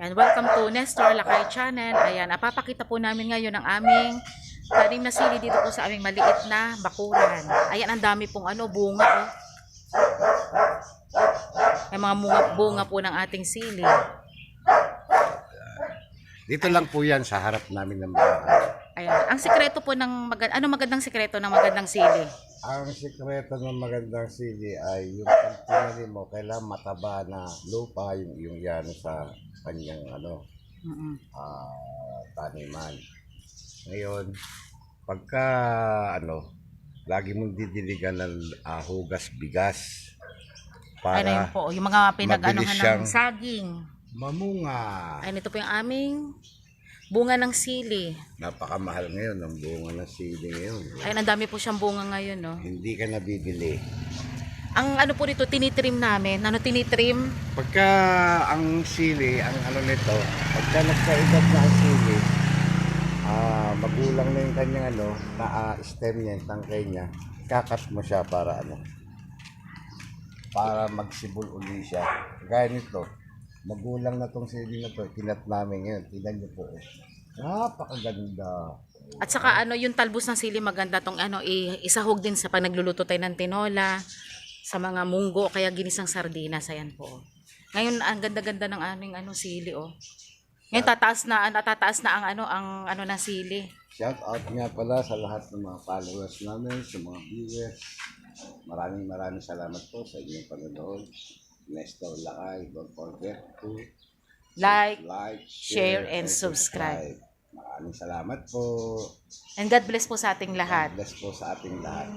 And welcome to Nestor Lakay Channel. Ayan, napapakita po namin ngayon ang aming tanim na sili dito po sa aming maliit na bakuran. Ayan, ang dami pong ano, bunga oh. May mga bunga, bunga po ng ating sili. Dito lang po yan sa harap namin ng bahay. Ayan, ang sikreto po ng magand ano magandang sikreto ng magandang sili? Ang sikreto ng magandang sili ay yung pagtinili mo, kailangan mataba na lupa yung, yung yan sa kanyang ano, Mm-mm. ah, taniman. Ngayon, pagka ano, lagi mong didiligan ng ah, hugas bigas Ano yun para po, yung mga pinag-anuhan ng saging. mamunga. Ayan, ito po yung aming bunga ng sili. Napakamahal ngayon ang bunga ng sili ngayon. Ayan, ang dami po siyang bunga ngayon, no? Hindi ka nabibili. Ang ano po dito, tinitrim namin. Ano tinitrim? Pagka ang sili, ang ano nito, pagka nagkaedad na ang sili, ah magulang na yung kanyang ano, na ah, stem niya, yung tangkay niya, kakat mo siya para ano, para magsibol uli siya. Gaya nito, magulang na tong sili na to, kinat namin ngayon, tingnan niyo po. eh. Napakaganda. At saka ano, yung talbos ng sili maganda tong ano, i- isahog din sa pag nagluluto tayo ng tinola, sa mga munggo, kaya ginisang sardinas, ayan po. Ngayon, ang ganda-ganda ng aming ano, sili, oh. Ngayon, tataas na, natataas na ang ano, ang ano ng sili. Shout out nga pala sa lahat ng mga followers namin, sa mga viewers. Maraming maraming salamat po sa inyong panonood. Nestor Lakay, don't forget to Like, like, share, and subscribe. Maraming salamat po. and God bless po sa ating lahat. God bless po sa ating lahat.